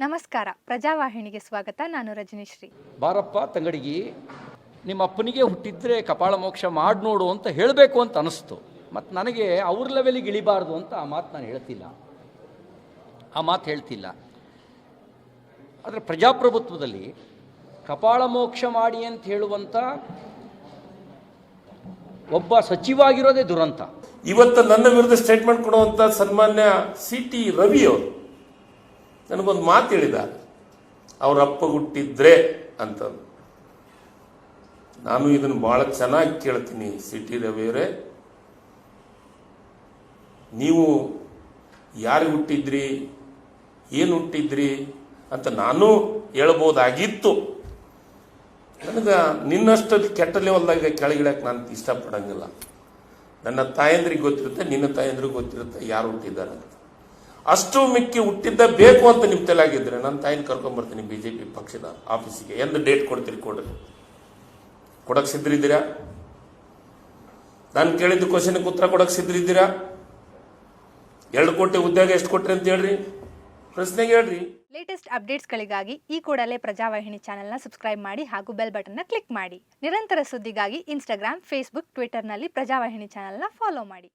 ನಮಸ್ಕಾರ. ಪ್ರಜಾವಾಹಿನಿಗೆ ಸ್ವಾಗತ. ನಾನು ರಜನೀಶ್ರೀ. ಬಾರಪ್ಪ ತಂಗಡಿಗಿ ನಿಮ್ಮ ಅಪ್ಪನಿಗೆ ಹುಟ್ಟಿದ್ರೆ ಕಪಾಳ ಮೋಕ್ಷ ಮಾಡಿ ನೋಡು ಅಂತ ಹೇಳಬೇಕು ಅಂತ ಅನಿಸ್ತು. ಮತ್ತು ನನಗೆ ಅವ್ರ ಲೆವೆಲಿಗೆ ಇಳಿಬಾರ್ದು ಅಂತ ಆ ಮಾತು ನಾನು ಹೇಳ್ತಿಲ್ಲ. ಆ ಮಾತು ಹೇಳ್ತಿಲ್ಲ. ಆದರೆ ಪ್ರಜಾಪ್ರಭುತ್ವದಲ್ಲಿ ಕಪಾಳ ಮೋಕ್ಷ ಮಾಡಿ ಅಂತ ಹೇಳುವಂಥ ಒಬ್ಬ ಸಚಿವ ಆಗಿರೋದೇ ದುರಂತ. ಇವತ್ತು ನನ್ನ ವಿರುದ್ಧ ಸ್ಟೇಟ್ಮೆಂಟ್ ಕೊಡುವಂಥ ಸನ್ಮಾನ್ಯ ಸಿ ಟಿ ರವಿ ಅವರು. ನನಗೊಂದು ಮಾತು ಹೇಳಿದ. ಅವ್ರ ಅಪ್ಪ ಹುಟ್ಟಿದ್ರೆ ಅಂತ ನಾನು ಇದನ್ನು ಬಹಳ ಚೆನ್ನಾಗಿ ಕೇಳ್ತೀನಿ ಸಿಟಿ ರವಿಯವರೇ ನೀವು ಯಾರು ಹುಟ್ಟಿದ್ರಿ? ಏನು ಹುಟ್ಟಿದ್ರಿ? ಅಂತ ನಾನು ಹೇಳ್ಬೋದಾಗಿತ್ತು. ನನಗೆ ನಿನ್ನಷ್ಟು ಕೆಟ್ಟ ಲೆವೆಲ್ದಾಗ ಕೆಳಗಿಳಕ್ಕೆ ನಾನು ಇಷ್ಟಪಡಂಗಿಲ್ಲ. ನನ್ನ ತಾಯಂದ್ರಿಗೆ ಗೊತ್ತಿರುತ್ತೆ, ನಿನ್ನ ತಾಯಂದ್ರಿಗೆ ಗೊತ್ತಿರುತ್ತೆ ಯಾರು ಹುಟ್ಟಿದ್ದಾರೆ ಅಂತ. ಅಷ್ಟು ಮಿಕ್ಕಿ ಹುಟ್ಟಿದ್ದ ಬೇಕು ಅಂತ ನಿಮ್ಮ ತಲೆಯಾಗಿದ್ರೆ ನನ್ನ ತಾಯಿನ ಕರ್ಕೊಂಬರ್ತೀನಿ ಬಿ ಜೆ ಪಕ್ಷದ ಆಫೀಸಿಗೆ. ಎಂದು ಡೇಟ್ ಕೊಡ್ತೀರಿ ಕೊಡ್ರಿ. ಕೊಡಕ್ಕೆ ಸಿದ್ಧರಿದ್ದೀರಾ? ನಾನು ಕೇಳಿದ್ದು ಕ್ವಶನ್ಗೆ ಉತ್ತರ ಕೊಡಕ್ಕೆ ಸಿದ್ಧರಿದ್ದೀರಾ? ಎರಡು ಕೋಟಿ ಉದ್ಯೋಗ ಎಷ್ಟು ಕೊಟ್ರಿ ಅಂತ ಹೇಳ್ರಿ. ಪ್ರಶ್ನೆಗೆ ಹೇಳ್ರಿ. ಲೇಟೆಸ್ಟ್ ಅಪ್ಡೇಟ್ಸ್ಗಳಿಗಾಗಿ ಈ ಕೂಡಲೇ ಪ್ರಜಾವಾಹಿನಿ ಚಾನೆಲ್ನ ಸಬ್ಸ್ಕ್ರೈಬ್ ಮಾಡಿ ಹಾಗೂ ಬೆಲ್ ಬಟನ್ನ ಕ್ಲಿಕ್ ಮಾಡಿ. ನಿರಂತರ ಸುದ್ದಿಗಾಗಿ ಇನ್ಸ್ಟಾಗ್ರಾಮ್, ಫೇಸ್ಬುಕ್ ಟ್ವಿಟರ್ನಲ್ಲಿ ಪ್ರಜಾವಾಹಿನಿ ಚಾನೆಲ್ನ ಫಾಲೋ ಮಾಡಿ.